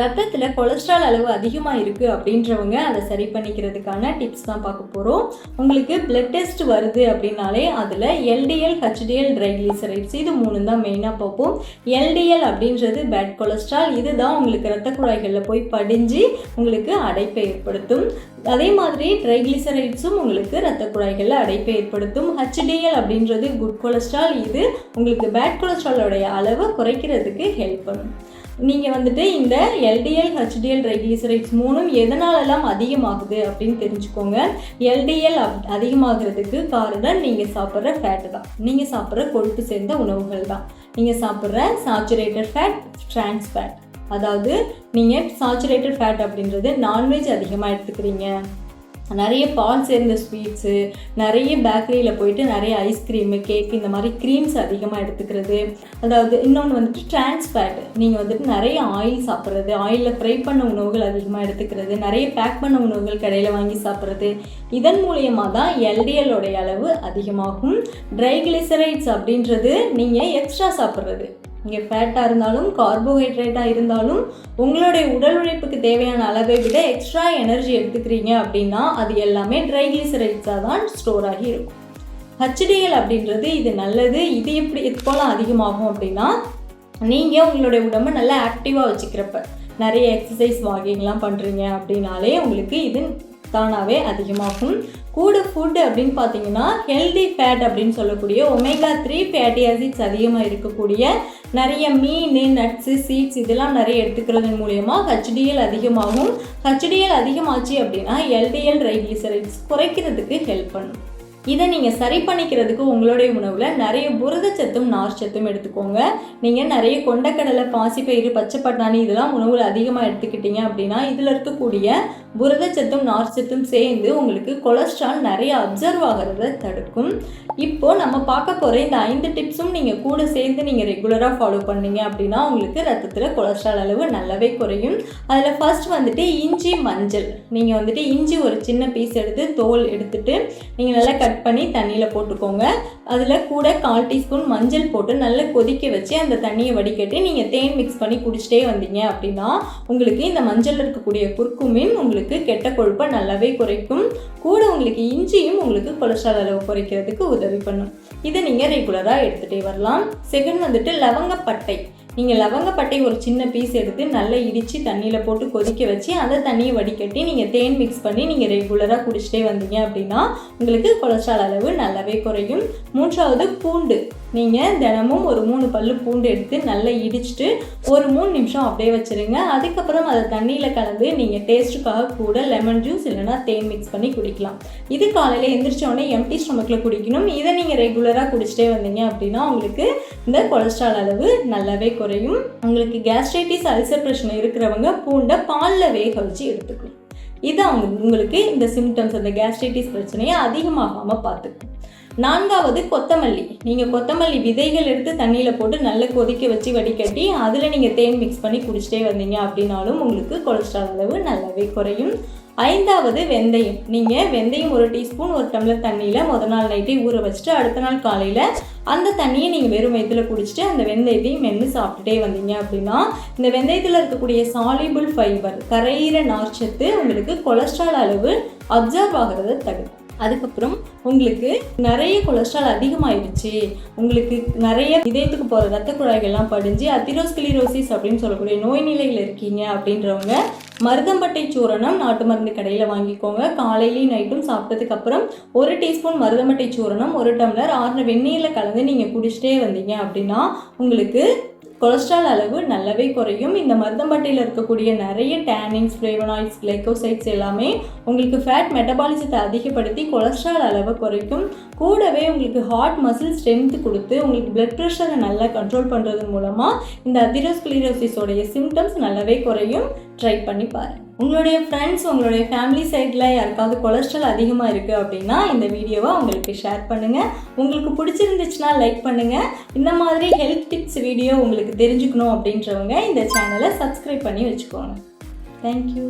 ரத்தத்தில் கொலஸ்ட்ரால் அளவு அதிகமாக இருக்குது அப்படின்றவங்க அதை சரி பண்ணிக்கிறதுக்கான டிப்ஸ் தான் பார்க்க போகிறோம் உங்களுக்கு பிளட் டெஸ்ட் வருது அப்படின்னாலே அதில் எல்டிஎல் ஹெச்டிஎல் ட்ரைக்ளிசரைட்ஸ் இது மூணு தான் மெயினாக பார்ப்போம். எல்டிஎல் அப்படின்றது பேட் கொலஸ்ட்ரால் இதுதான் உங்களுக்கு ரத்த குழாய்களில் போய் படிஞ்சு உங்களுக்கு அடைப்பை ஏற்படுத்தும். அதே மாதிரி ட்ரைக்ளிசரைட்ஸும் உங்களுக்கு ரத்த குழாய்களில் அடைப்பை ஏற்படுத்தும். ஹெச்டிஎல் அப்படின்றது குட் கொலஸ்ட்ரால் இது உங்களுக்கு பேட் கொலஸ்ட்ராலோடைய அளவை குறைக்கிறதுக்கு ஹெல்ப் பண்ணும். நீங்கள் வந்துட்டு இந்த எல்டிஎல் ஹெச்டிஎல் ட்ரைக்ளிசரைட்ஸ் மூணும் எதனாலெல்லாம் அதிகமாகுது அப்படின்னு தெரிஞ்சுக்கோங்க. எல்டிஎல் அப் அதிகமாகிறதுக்கு காரணம் நீங்கள் சாப்பிட்ற ஃபேட்டு தான். நீங்கள் சாப்பிட்ற கொழுப்பு சேர்ந்த உணவுகள் தான். நீங்கள் சாப்பிட்ற சாச்சுரேட்டட் ஃபேட் ட்ரான்ஸ் ஃபேட் அதாவது நீங்கள் சாச்சுரேட்டட் ஃபேட் அப்படின்றது நான்வெஜ் அதிகமாக எடுத்துக்கிறீங்க. நிறைய பால் சேர்ந்த ஸ்வீட்ஸு நிறைய பேக்கரியில் போயிட்டு நிறைய ஐஸ்கிரீமு கேக் இந்த மாதிரி க்ரீம்ஸ் அதிகமாக எடுத்துக்கிறது. அதாவது இன்னொன்று வந்துட்டு ட்ரான்ஸ் ஃபேட் நீங்கள் வந்துட்டு நிறைய ஆயில் சாப்பிட்றது ஆயிலில் ஃப்ரை பண்ண உணவுகள் அதிகமாக எடுத்துக்கிறது நிறைய பேக் பண்ண உணவுகள் கடையில் வாங்கி சாப்பிட்றது. இதன் மூலியமாக தான் எல்டிஎல்லோடைய அளவு அதிகமாகும். ட்ரைகிளிசரைட்ஸ் அப்படின்றது நீங்கள் எக்ஸ்ட்ரா சாப்பிட்றது. இங்கே ஃபேட்டாக இருந்தாலும் கார்போஹைட்ரேட்டாக இருந்தாலும் உங்களுடைய உடல் உழைப்புக்கு தேவையான அளவை விட எக்ஸ்ட்ரா எனர்ஜி எடுத்துக்கிறீங்க அப்படின்னா அது எல்லாமே ட்ரைகிளிசரைட்ஸாக தான் ஸ்டோர் ஆகி இருக்கும். ஹச்டிஎல் அப்படின்றது இது நல்லது இது எப்படி இது போல் அதிகமாகும் அப்படின்னா நீங்கள் உங்களுடைய உடம்பை நல்லா ஆக்டிவாக வச்சுக்கிறப்ப. நிறைய எக்ஸசைஸ் வாக்கிங்லாம் பண்ணுறீங்க அப்படின்னாலே உங்களுக்கு இது தானாகவே அதிகமாகும். கூட ஃபுட் அப்படின்னு பார்த்தீங்கன்னா ஹெல்தி ஃபேட் அப்படின்னு சொல்லக்கூடிய ஒமேகா த்ரீ ஃபேட்டி ஆசிட்ஸ் அதிகமாக இருக்கக்கூடிய நிறைய மீன் நட்ஸு சீட்ஸ் இதெல்லாம் நிறைய எடுத்துக்கிறதன் மூலயமா ஹெச்டிஎல் அதிகமாகும். ஹெச்டிஎல் அதிகமாச்சு அப்படின்னா எல்டிஎல் ரைகிளிசரைட்ஸ் குறைக்கிறதுக்கு ஹெல்ப் பண்ணும். இதை நீங்கள் சரி பண்ணிக்கிறதுக்கு உங்களுடைய உணவில் நிறைய புரதச்சத்தும் நார்ச்சத்தும் எடுத்துக்கோங்க. நீங்கள் நிறைய கொண்டக்கடலை பாசிப்பயிறு பச்சை பட்டாணி இதெல்லாம் உணவில் அதிகமாக எடுத்துக்கிட்டீங்க அப்படின்னா இதில் இருக்கக்கூடிய புரதச்சத்தும் நார்ச்சத்தும் சேர்ந்து உங்களுக்கு கொலஸ்ட்ரால் நிறைய அப்சர்வ் ஆகிறத தடுக்கும். இப்போ நம்ம பார்க்க போகிற இந்த ஐந்து டிப்ஸும் நீங்கள் கூட சேர்ந்து நீங்கள் ரெகுலராக ஃபாலோ பண்ணீங்க அப்படின்னா உங்களுக்கு ரத்தத்தில் கொலஸ்ட்ரால் அளவு நல்லாவே குறையும். அதில் ஃபர்ஸ்ட் வந்துட்டு இஞ்சி மஞ்சள். நீங்கள் வந்துட்டு இஞ்சி ஒரு சின்ன பீஸ் எடுத்து தோல் எடுத்துட்டு நீங்கள் நல்லா கட் பண்ணி தண்ணியில் போட்டுக்கோங்க. அதில் கூட கால் டீஸ்பூன் மஞ்சள் போட்டு நல்லா கொதிக்க வச்சு அந்த தண்ணியை வடிகட்டி நீங்கள் தேன் மிக்ஸ் பண்ணி குடிச்சிட்டே வந்தீங்க அப்படின்னா உங்களுக்கு இந்த மஞ்சள் இருக்கக்கூடிய குர்க்குமின் உங்களுக்கு கெட்ட கொழுப்பை நல்லாவே குறைக்கும். கூட உங்களுக்கு இஞ்சியும் உங்களுக்கு கொலஸ்ட்ரால் அளவு குறைக்கிறதுக்கு உதவி பண்ணும். இதை நீங்கள் ரெகுலராக எடுத்துகிட்டே வரலாம். செகண்ட் வந்துட்டு லவங்கப்பட்டை. நீங்கள் லவங்கப்பட்டை ஒரு சின்ன பீஸ் எடுத்து நல்லா இடித்து தண்ணியில் போட்டு கொதிக்க வச்சு அந்த தண்ணியை வடிகட்டி நீங்கள் தேன் மிக்ஸ் பண்ணி நீங்கள் ரெகுலராக குடிச்சிட்டே வந்தீங்க அப்படின்னா உங்களுக்கு கொலஸ்ட்ரால் அளவு நல்லாவே குறையும். மூன்றாவது பூண்டு. நீங்கள் தினமும் ஒரு மூணு பல்லு பூண்டு எடுத்து நல்லா இடிச்சிட்டு ஒரு மூணு நிமிஷம் அப்படியே வச்சுருங்க. அதுக்கப்புறம் அதை தண்ணியில் கலந்து நீங்கள் டேஸ்ட்டுக்காக கூட லெமன் ஜூஸ் இல்லைனா தேன் மிக்ஸ் பண்ணி குடிக்கலாம். இது காலையில் எந்திரிச்ச உடனே எம்டி ஸ்டொமக்கில் குடிக்கணும். இதை நீங்கள் ரெகுலராக குடிச்சிட்டே வந்தீங்க அப்படின்னா உங்களுக்கு இந்த கொலஸ்ட்ரால் அளவு நல்லாவே குறையும். குறையும். உங்களுக்கு கேஸ்ட்ரைட்டிஸ் அல்சர் பிரச்சனை இருக்கிறவங்க பூண்டை பாலில் வேக வச்சு எடுத்துக்கணும். இது அவங்க உங்களுக்கு இந்த சிம்டம்ஸ் அந்த கேஸ்ட்ரைட்டிஸ் பிரச்சனையை அதிகமாகாமல் பார்த்துக்கும் நான்காவது கொத்தமல்லி. நீங்கள் கொத்தமல்லி விதைகள் எடுத்து தண்ணியில் போட்டு நல்லா கொதிக்க வச்சு வடிகட்டி அதில் நீங்கள் தேன் மிக்ஸ் பண்ணி குடிச்சிட்டே வந்தீங்க அப்படின்னாலும் உங்களுக்கு கொலஸ்ட்ரால் அளவு நல்லாவே குறையும். ஐந்தாவது வெந்தயம். நீங்கள் வெந்தயம் ஒரு டீஸ்பூன் ஒரு டம்ளர் தண்ணியில் முத நாள் நைட்டே ஊற வச்சுட்டு அடுத்த நாள் காலையில் அந்த தண்ணியை நீங்கள் வெறும் வயிற்றில் குடிச்சிட்டு அந்த வெந்தயத்தையும் மென்று சாப்பிட்டுட்டே வந்தீங்க அப்படின்னா இந்த வெந்தயத்தில் இருக்கக்கூடிய சாலிபிள் ஃபைபர் கரையிற நார்ச்சத்து உங்களுக்கு கொலஸ்ட்ரால் அளவு அப்சர்வ் ஆகிறத தடுக்கும். அதுக்கப்புறம் உங்களுக்கு நிறைய கொலஸ்ட்ரால் அதிகமாயிடுச்சு. உங்களுக்கு நிறைய இதயத்துக்கு போகிற ரத்த குழாய்கள்லாம் படிஞ்சு அத்திரோஸ்கிலிரோசிஸ் அப்படின்னு சொல்லக்கூடிய நோய் நிலையில் இருக்கீங்க அப்படின்றவங்க மருதம்பட்டை சூரணம் நாட்டு மருந்து கடையில் வாங்கிக்கோங்க. காலையிலையும் நைட்டும் சாப்பிட்டதுக்கு அப்புறம் ஒரு டீஸ்பூன் மருதம்பட்டை சூரணம் ஒரு டம்ளர் ஆறுன வெந்நீரில் கலந்து நீங்கள் குடிச்சிட்டே வந்தீங்க அப்படின்னா உங்களுக்கு கொலஸ்ட்ரால் அளவு நல்லாவே குறையும். இந்த மருதம்பட்டையில் இருக்கக்கூடிய நிறைய டேனிங்ஸ் ஃப்ளேவனாய்ட்ஸ் கிளைக்கோசைட்ஸ் எல்லாமே உங்களுக்கு ஃபேட் மெட்டபாலிசத்தை அதிகப்படுத்தி கொலஸ்ட்ரால் அளவை குறைக்கும். கூடவே உங்களுக்கு ஹார்ட் மசில் ஸ்ட்ரென்த் கொடுத்து உங்களுக்கு பிளட் ப்ரெஷரை நல்லா கண்ட்ரோல் பண்ணுறது மூலமாக இந்த அதிரோஸ்கிளிரோசிஸோடைய சிம்டம்ஸ் நல்லாவே குறையும். ட்ரை பண்ணி பாருங்கள் உங்களுடைய ஃப்ரெண்ட்ஸ் உங்களுடைய ஃபேமிலி சைடில் யாருக்காவது கொலஸ்ட்ரால் அதிகமாக இருக்குது அப்படின்னா இந்த வீடியோவை உங்களுக்கு ஷேர் பண்ணுங்கள் உங்களுக்கு பிடிச்சிருந்துச்சுன்னா லைக் பண்ணுங்கள் இந்த மாதிரி ஹெல்த் டிப்ஸ் வீடியோ உங்களுக்கு தெரிஞ்சுக்கணும் அப்படின்றவங்க இந்த சேனலை சப்ஸ்கிரைப் பண்ணி வச்சுக்கோங்க. தேங்க்யூ